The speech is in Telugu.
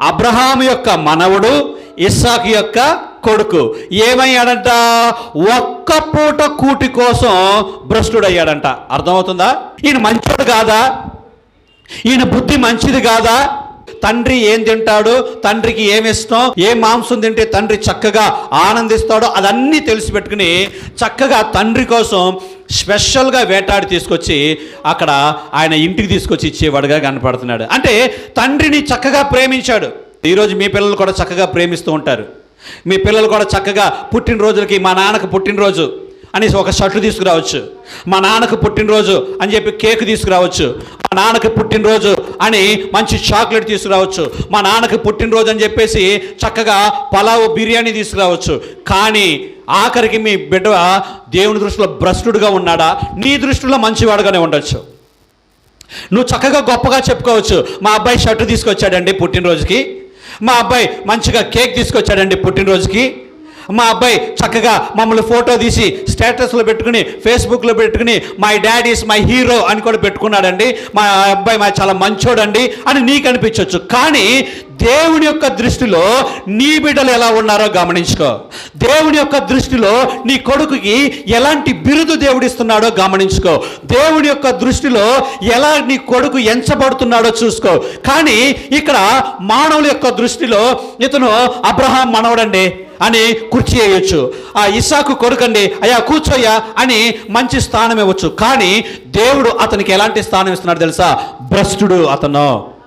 అబ్రహాం యొక్క మనవడు ఇస్సాక్ యొక్క కొడుకు. ఏమయ్యాడంట? ఒక్క పూట కూటి కోసం భ్రష్టుడయ్యాడంట. అర్థమవుతుందా? ఈయన మంచోడు కాదా? ఈయన బుద్ధి మంచిది కాదా? తండ్రి ఏం తింటాడు? తండ్రికి ఏమి ఇష్టం? ఏ మాంసం తింటే తండ్రి చక్కగా ఆనందిస్తాడో? అదన్నీ తెలిసి పెట్టుకుని చక్కగా తండ్రి కోసం స్పెషల్గా వేటాడి తీసుకొచ్చి అక్కడ ఆయన ఇంటికి తీసుకొచ్చి ఇచ్చేవాడుగా కనపడుతున్నాడు. అంటే తండ్రిని చక్కగా ప్రేమించాడు. ఈరోజు మీ పిల్లలు కూడా చక్కగా ప్రేమిస్తూ ఉంటారు. మీ పిల్లలు కూడా చక్కగా పుట్టినరోజులకి మా నాన్నకు పుట్టినరోజు అనేసి ఒక షర్టు తీసుకురావచ్చు. మా నాన్నకు పుట్టినరోజు అని చెప్పి కేక్ తీసుకురావచ్చు. మా నాన్నకు పుట్టినరోజు అని మంచి చాక్లెట్ తీసుకురావచ్చు. మా నాన్నకు పుట్టినరోజు అని చెప్పేసి చక్కగా పలావు బిర్యానీ తీసుకురావచ్చు. కానీ ఆఖరికి మీ బిడ్డ దేవుని దృష్టిలో భ్రష్టుడుగా ఉన్నాడా? నీ దృష్టిలో మంచివాడుగానే ఉండొచ్చు. నువ్వు చక్కగా గొప్పగా చెప్పుకోవచ్చు. మా అబ్బాయి షర్టు తీసుకొచ్చాడండి పుట్టినరోజుకి. మా అబ్బాయి మంచిగా కేక్ తీసుకొచ్చాడండి పుట్టినరోజుకి. మా అబ్బాయి చక్కగా మమ్మల్ని ఫోటో తీసి స్టేటస్లో పెట్టుకుని ఫేస్బుక్లో పెట్టుకుని my daddy's is my hero అని కూడా పెట్టుకున్నాడండి. మా అబ్బాయి మా చాలా మంచోడండి అని నీకు అనిపించవచ్చు కానీ దేవుని యొక్క దృష్టిలో నీ బిడ్డలు ఎలా ఉన్నారో గమనించుకో. దేవుని యొక్క దృష్టిలో నీ కొడుకుకి ఎలాంటి బిరుదు దేవుడిస్తున్నాడో గమనించుకో. దేవుని యొక్క దృష్టిలో ఎలా నీ కొడుకు ఎంచబడుతున్నాడో చూసుకో. కానీ ఇక్కడ మానవుల యొక్క దృష్టిలో ఇతను అబ్రహాం మనవడండి అని కుర్చీ వేయొచ్చు. ఆ ఇసాకు కొడుకండి అయ్యా కూర్చోయ్యా అని మంచి స్థానం ఇవ్వచ్చు. కానీ దేవుడు అతనికి ఎలాంటి స్థానం ఇస్తున్నాడు తెలుసా? భ్రష్టుడు అతను.